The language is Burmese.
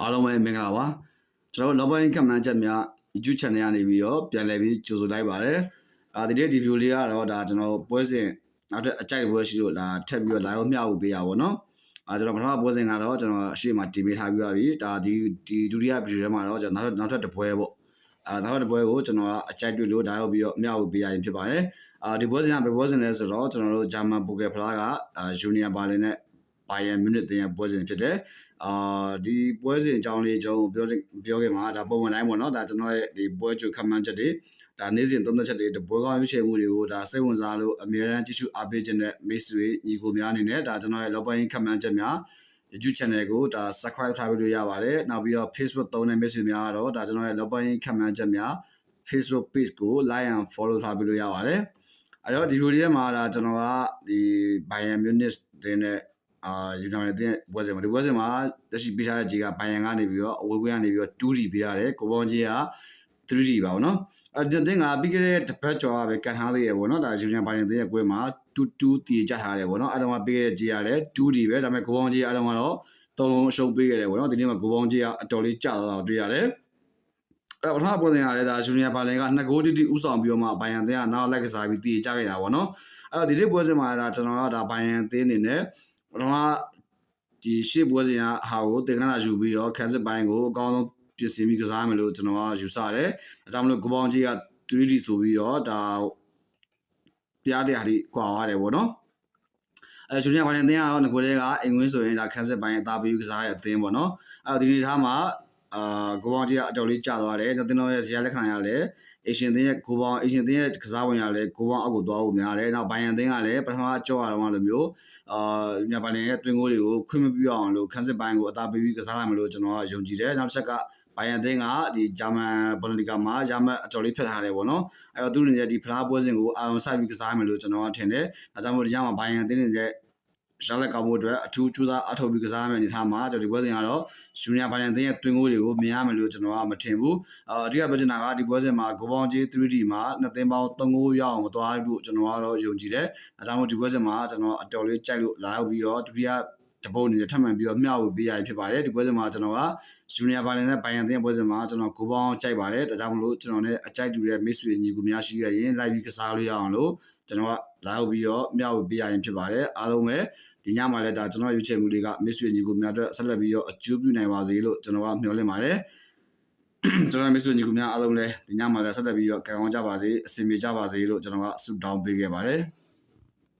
အားလုံးပဲမင်္ဂလာပါကျွန်တော်တို့ login ကမန်ချက်များ YouTube channel ကနေပြီးတော့ပြန်လည်ပြီးကြိုဆိုလိုက်ပါတယ်အာဒီနေ့ဒီ video လေးကတော့ဒါကျွန်တော်ပွဲစဉ်နောက်ထပ်အကြိုက်ပွဲရှိလို့ဒါထပ်ပြီးတော့ live မျှဝေပေးရပါဘောနော်အာကျွန်တော်ပထမပွဲစဉ်ကတော့ကျွန်တော်အရှိမတင်ပေးထားပြီးပါပြီဒါဒီဒီဒုတိယ video ထဲမှာတော့ကျွန်တော်နောက်ထပ်နောက်ထပ်တစ်ပွဲပေါ့အာနောက်ထပ်တစ်ပွဲကိုကျွန်တော်ကအကြိုက်တွေ့လို့ဒါရောက်ပြီးတော့မျှဝေပေးရရင်ဖြစ်ပါတယ်အာဒီပွဲစဉ်ကဘယ်ပွဲစဉ်လဲဆိုတော့ကျွန်တော်တို့ဂျာမန်ပိုကယ်ဖလားကအာဂျူနီယာဘာလင်နဲ့ ဘိုင်ယန်မြူနစ်တင်ရပွဲစဉ်ဖြစ်တယ်။အာဒီပွဲစဉ်အကြောင်းလေးကျွန်တော်ပြောပြောခဲ့မှာဒါပုံမှန်တိုင်းပေါ့နော်။ဒါကျွန်တော်ရဲ့ဒီပွဲကြိုခမှန်းချက်တွေဒါနေ့စဉ်သုံးသက်ချက်တွေတပွဲကောင်းရွေးချယ်မှုတွေကိုဒါစိတ်ဝင်စားလို့အများအားကြည့်ရှုအားပေးခြင်းနဲ့မိတ်ဆွေညီကိုများအနေနဲ့ဒါကျွန်တော်ရဲ့လောက်ပိုင်းခမှန်းချက်များ YouTube channel ကိုဒါ subscribe ထားပြီးလို့ရပါတယ်။နောက်ပြီးတော့ Facebook သုံးတဲ့မိတ်ဆွေများကတော့ဒါကျွန်တော်ရဲ့လောက်ပိုင်းခမှန်းချက်များ Facebook page ကို like and follow ထားပြီးလို့ရပါတယ်။အဲတော့ဒီလိုလေးထဲမှာဒါကျွန်တော်ကဒီ Bayern Munich တင်တဲ့ အာယူနိုက်တက်ပွဲစဉ်မှာဒီပွဲစဉ်မှာတက်ရှိပေးထားတဲ့ဂျီကဘိုင်ယန်ကနေပြီးတော့အဝေးကွင်းကနေပြီးတော့ 2D ပေးထားတယ်ကိုပေါင်းကြီးက 3D ပါဘောနော်အဲဒီတင်ကပြီးခဲ့တဲ့တစ်ပတ်ကျော်ကပဲကန်ထားသေးရပေါ့နော်ဒါယူနီယံဘိုင်ယန်တဲ့ရဲ့ကွင်းမှာ2-2တည်ကြထားတယ်ပေါ့နော်အဲတော့မှပေးခဲ့တဲ့ဂျီကလည်း 2D ပဲဒါပေမဲ့ကိုပေါင်းကြီးအဲတော့မှတော့သုံးလုံးအရှုံးပေးခဲ့တယ်ပေါ့နော်ဒီနေ့မှာကိုပေါင်းကြီးကအတော်လေးကျသွားတာတွေ့ရတယ်အဲပထမပွဲစဉ်ကလည်းဒါဂျူနီယာဘာလင်က2ဂိုးတိတိဥဆောင်ပြီးတော့မှဘိုင်ယန်တဲ့ကနောက်လက်ကစားပြီးတည်ကြခဲ့တာပေါ့နော်အဲ့တော့ဒီနေ့ပွဲစဉ်မှာဒါကျွန်တော်ကဒါဘိုင်ယန်သင်းအနေနဲ့ ပထမဒီရှေ့ပွဲစဉ်ကဟာကိုတင်ကန်းလာယူပြီးတော့ခန်းစစ်ပိုင်းကိုအကောင်းဆုံးပြင်ဆင်ပြီးကစားမယ်လို့ကျွန်တော်ကယူဆတယ်။ဒါကြောင့်မလို့ကိုပေါင်းကြီးက 3D ဆိုပြီးတော့ဒါပြားတရားလေးကွာရတယ်ပေါ့နော်။အဲဂျူနီယာပိုင်းအသင်းကတော့ငကိုလေးကအင်္ဂွင်းဆိုရင်ဒါခန်းစစ်ပိုင်းအသားပြီးကစားတဲ့အသင်းပေါ့နော်။အဲဒီနေ့ထားမှာ အာကိုပေါင်းကြီးကအတော်လေးကြာသွားတယ်။တင်တော်ရဲ့ဇာတ်လက်ခံရလဲအေရှင်သင်းရဲ့ကိုပေါင်းအေရှင်သင်းရဲ့ကစားဝင်ရလဲကိုပေါင်းအောက်ကိုသွားဖို့များတယ်။နောက်ဘိုင်ယန်သင်းကလည်းပထမကြောက်ရတော့လိုမျိုးအာညပိုင်းရဲ့တွင်းကိုတွေကိုခွင့်မပြုအောင်လို့ခန်းစစ်ပိုင်းကိုအသာပေးပြီးကစားနိုင်မလို့ကျွန်တော်ကယုံကြည်တယ်နောက်တစ်ချက်ကဘိုင်ယန်သင်းကဒီဂျာမန်ဘွန်ဒလီဂါမှာရမတ်အတော်လေးဖျက်ထားတယ်ပေါ့နော်အဲ့တော့သူ့အနေနဲ့ဒီဖလားပွဲစဉ်ကိုအာရုံစိုက်ပြီးကစားမယ်လို့ကျွန်တော်ကထင်တယ်ဒါကြောင့်မို့ဒီညမှာဘိုင်ယန်သင်းနေတဲ့ရှာ လက်ကောင်းမှုအတွက်အထူးကြိုးစားအထောက်ပြီးကစားမယ်အနေထားမှာကျွန်တော်ဒီပွဲစဉ်ကတော့ဂျူနီယာဘိုင်ယန်သင်းရဲ့တွင်းကိုတွေကိုမြင်ရမယ်လို့ကျွန်တော်ကမထင်ဘူးအာအဓိကပြောချင်တာကဒီပွဲစဉ်မှာဂိုပေါင်းကြီး 3D မှာနှစ်သိန်းပေါင်း3ဂိုးရအောင်မသွားဘူးကျွန်တော်ကတော့ယုံကြည်တယ်ဒါကြောင့်မို့ဒီပွဲစဉ်မှာကျွန်တော်အတော်လေးကြိုက်လို့လာရောက်ပြီးတော့ဒုတိယ တပုတ်အနေနဲ့ထပ်မံပြီးတော့မျှဝေပေးရဖြစ်ပါတယ်ဒီပွဲစဉ်မှာကျွန်တော်ကဂျူနီယာဘိုင်လန်နဲ့ဘိုင်ယန်သင်းပွဲစဉ်မှာကျွန်တော်ကိုပေါင်းကြိုက်ပါတယ်ဒါကြောင့်မလို့ကျွန်တော်နဲ့အကြိုက်တူတဲ့မိတ်ဆွေညီကူများရှိရရင်လိုက်ပြီးကစားလို့ရအောင်လို့ကျွန်တော်ကလာရောက်ပြီးတော့မျှဝေပေးရရင်ဖြစ်ပါတယ်အားလုံးပဲဒီညမှာလည်းဒါကျွန်တော်ရွေးချယ်မှုတွေကမိတ်ဆွေညီကူများအတွက်ဆက်လက်ပြီးတော့အကျိုးပြုနိုင်ပါစေလို့ကျွန်တော်ကမျှော်လင့်ပါတယ်ကျွန်တော်မိတ်ဆွေညီကူများအားလုံးလည်းဒီညမှာလည်းဆက်လက်ပြီးတော့ကံကောင်းကြပါစေအဆင်ပြေကြပါစေလို့ကျွန်တော်ကဆုတောင်းပေးခဲ့ပါတယ်